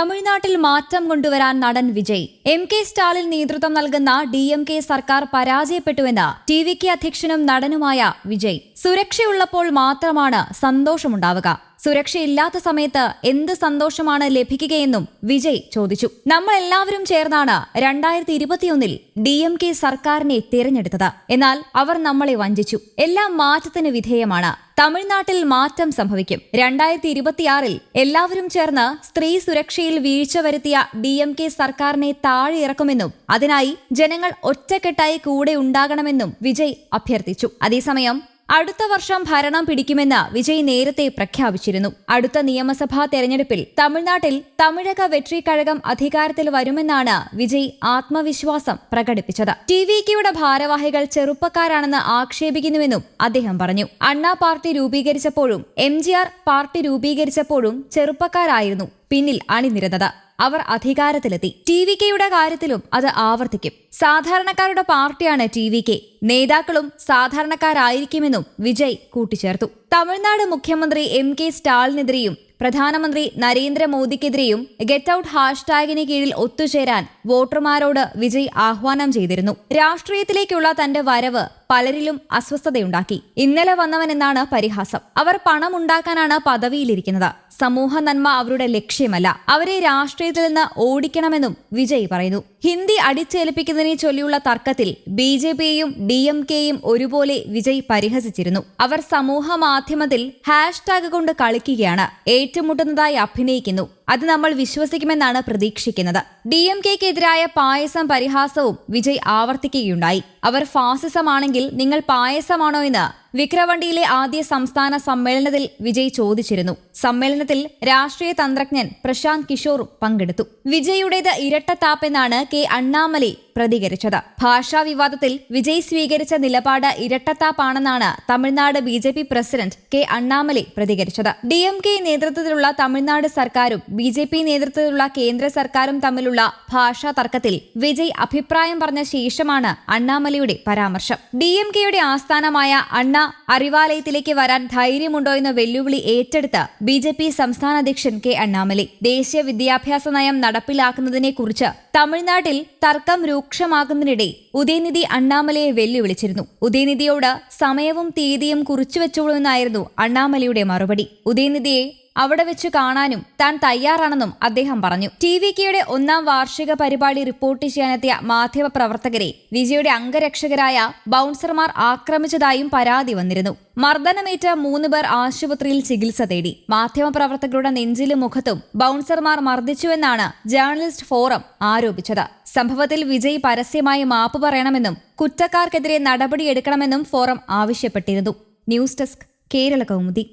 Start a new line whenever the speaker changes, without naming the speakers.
തമിഴ്നാട്ടിൽ മാറ്റം കൊണ്ടുവരാൻ നടൻ വിജയ്. എം കെ സ്റ്റാലിൻ നേതൃത്വം നൽകുന്ന ഡി എം കെ സർക്കാർ പരാജയപ്പെട്ടുവെന്ന് ടി വി കെ അധ്യക്ഷനും നടനുമായ വിജയ്. സുരക്ഷയുള്ളപ്പോൾ മാത്രമാണ് സന്തോഷമുണ്ടാവുക. സുരക്ഷയില്ലാത്ത സമയത്ത് എന്ത് സന്തോഷമാണ് ലഭിക്കുകയെന്നും വിജയ് ചോദിച്ചു. നമ്മൾ എല്ലാവരും ചേർന്നാണ് രണ്ടായിരത്തി ഇരുപത്തിയൊന്നിൽ ഡി എം കെ സർക്കാരിനെ തിരഞ്ഞെടുത്തത്. എന്നാൽ അവർ നമ്മളെ വഞ്ചിച്ചു. എല്ലാം മാറ്റത്തിന് വിധേയമാണ്. തമിഴ്നാട്ടിൽ മാറ്റം സംഭവിക്കും. രണ്ടായിരത്തി ഇരുപത്തിയാറിൽ എല്ലാവരും ചേർന്ന് സ്ത്രീ സുരക്ഷയിൽ വീഴ്ച വരുത്തിയ ഡി എം കെ സർക്കാരിനെ താഴെ ഇറക്കുമെന്നും അതിനായി ജനങ്ങൾ ഒറ്റക്കെട്ടായി കൂടെ ഉണ്ടാകണമെന്നും വിജയ് അഭ്യർത്ഥിച്ചു. അതേസമയം അടുത്ത വർഷം ഭരണം പിടിക്കുമെന്ന് വിജയ് നേരത്തെ പ്രഖ്യാപിച്ചിരുന്നു. അടുത്ത നിയമസഭാ തെരഞ്ഞെടുപ്പിൽ തമിഴ്നാട്ടിൽ തമിഴക വെട്രി കഴകം അധികാരത്തിൽ വരുമെന്നാണ് വിജയ് ആത്മവിശ്വാസം പ്രകടിപ്പിച്ചത്. ടി വി കെയുടെ ഭാരവാഹികൾ ചെറുപ്പക്കാരാണെന്ന് ആക്ഷേപിക്കുന്നുവെന്നും അദ്ദേഹം പറഞ്ഞു. അണ്ണാ പാർട്ടി രൂപീകരിച്ചപ്പോഴും എം ജി ആർ പാർട്ടി രൂപീകരിച്ചപ്പോഴും ചെറുപ്പക്കാരായിരുന്നു പിന്നിൽ അണിനിരന്നത്. അവർ അധികാരത്തിലെത്തി. ടി വി കെയുടെ കാര്യത്തിലും അത് ആവർത്തിക്കും. സാധാരണക്കാരുടെ പാർട്ടിയാണ് ടി വി കെ നേതാക്കളും സാധാരണക്കാരായിരിക്കുമെന്നും വിജയ് കൂട്ടിച്ചേർത്തു. തമിഴ്നാട് മുഖ്യമന്ത്രി എം കെ സ്റ്റാലിനെതിരെയും പ്രധാനമന്ത്രി നരേന്ദ്രമോദിക്കെതിരെയും ഗെറ്റ് ഔട്ട് ഹാഷ്ടാഗിന് കീഴിൽ ഒത്തുചേരാൻ വോട്ടർമാരോട് വിജയ് ആഹ്വാനം ചെയ്തിരുന്നു. രാഷ്ട്രീയത്തിലേക്കുള്ള തന്റെ വരവ് പലരിലും അസ്വസ്ഥതയുണ്ടാക്കി. ഇന്നലെ വന്നവനെന്നാണ് പരിഹാസം. അവർ പണമുണ്ടാക്കാനാണ് പദവിയിലിരിക്കുന്നത്. സമൂഹ നന്മ അവരുടെ ലക്ഷ്യമല്ല. അവരെ രാഷ്ട്രീയത്തിൽ നിന്ന് ഓടിക്കണമെന്നും വിജയ് പറയുന്നു. ഹിന്ദി അടിച്ചേൽപ്പിക്കുന്നതിനെ ചൊല്ലിയുള്ള തർക്കത്തിൽ ബി ജെ പിയെയും ഡി എം കെയും ഒരുപോലെ വിജയ് പരിഹസിച്ചിരുന്നു. അവർ സമൂഹ മാധ്യമത്തിൽ ഹാഷ്ടാഗ് കൊണ്ട് കളിക്കുകയാണ്. ഏറ്റുമുട്ടുന്നതായി അഭിനയിക്കുന്നു. അത് നമ്മൾ വിശ്വസിക്കുമെന്നാണ് പ്രതീക്ഷിക്കുന്നത്. ഡി എം കെക്കെതിരായ പായസം പരിഹാസവും വിജയ് ആവർത്തിക്കുകയുണ്ടായി. അവർ ഫാസിസമാണെങ്കിൽ നിങ്ങൾ പായസമാണോ എന്ന് വിക്രവണ്ടിയിലെ ആദ്യ സംസ്ഥാന സമ്മേളനത്തിൽ വിജയ് ചോദിച്ചിരുന്നു. സമ്മേളനത്തിൽ രാഷ്ട്രീയ തന്ത്രജ്ഞൻ പ്രശാന്ത് കിഷോറും പങ്കെടുത്തു. വിജയുടേത് ഇരട്ടത്താപ്പെന്നാണ് കെ അണ്ണാമലൈ പ്രതികരിച്ചത്. ഭാഷാ വിവാദത്തിൽ വിജയ് സ്വീകരിച്ച നിലപാട് ഇരട്ടത്താപ്പാണെന്നാണ് Tamil Nadu B president K Annamalai പ്രതികരിച്ചത്. ഡി നേതൃത്വത്തിലുള്ള തമിഴ്നാട് സർക്കാരും ബി ജെ പി നേതൃത്വത്തിലുള്ള കേന്ദ്ര സർക്കാരും തമ്മിലുള്ള ഭാഷാ തർക്കത്തിൽ വിജയ് അഭിപ്രായം പറഞ്ഞ ശേഷമാണ് അണ്ണാമലയുടെ പരാമർശം. ഡി എം കെയുടെ ആസ്ഥാനമായ അണ്ണ അറിവാലയത്തിലേക്ക് വരാൻ ധൈര്യമുണ്ടോ എന്ന വെല്ലുവിളി ഏറ്റെടുത്ത് ബി ജെ പി സംസ്ഥാന അധ്യക്ഷൻ കെ അണ്ണാമലൈ. ദേശീയ വിദ്യാഭ്യാസ നയം നടപ്പിലാക്കുന്നതിനെക്കുറിച്ച് തമിഴ്നാട്ടിൽ തർക്കം രൂക്ഷമാകുന്നതിനിടെ ഉദയനിധി അണ്ണാമലയെ വെല്ലുവിളിച്ചിരുന്നു. ഉദയനിധിയോട് സമയവും തീയതിയും കുറിച്ചുവെച്ചോളൂ എന്നായിരുന്നു അണ്ണാമലയുടെ മറുപടി. ഉദയനിധിയെ അവിടെ വെച്ച് കാണാനും താൻ തയ്യാറാണെന്നും അദ്ദേഹം പറഞ്ഞു. ടി വി കെയുടെ ഒന്നാം വാർഷിക പരിപാടി റിപ്പോർട്ട് ചെയ്യാനെത്തിയ മാധ്യമ പ്രവർത്തകരെ വിജയുടെ അംഗരക്ഷകരായ ബൗൺസർമാർ ആക്രമിച്ചതായും പരാതി വന്നിരുന്നു. മർദ്ദനമേറ്റ മൂന്ന് പേർ ആശുപത്രിയിൽ ചികിത്സ തേടി. മാധ്യമപ്രവർത്തകരുടെ നെഞ്ചിലും മുഖത്തും ബൗൺസർമാർ മർദ്ദിച്ചുവെന്നാണ് ജേർണലിസ്റ്റ് ഫോറം ആരോപിച്ചത്. സംഭവത്തിൽ വിജയ് പരസ്യമായി മാപ്പ് പറയണമെന്നും കുറ്റക്കാർക്കെതിരെ നടപടിയെടുക്കണമെന്നും ഫോറം ആവശ്യപ്പെട്ടിരുന്നു. News desk Kerala Kaumudi.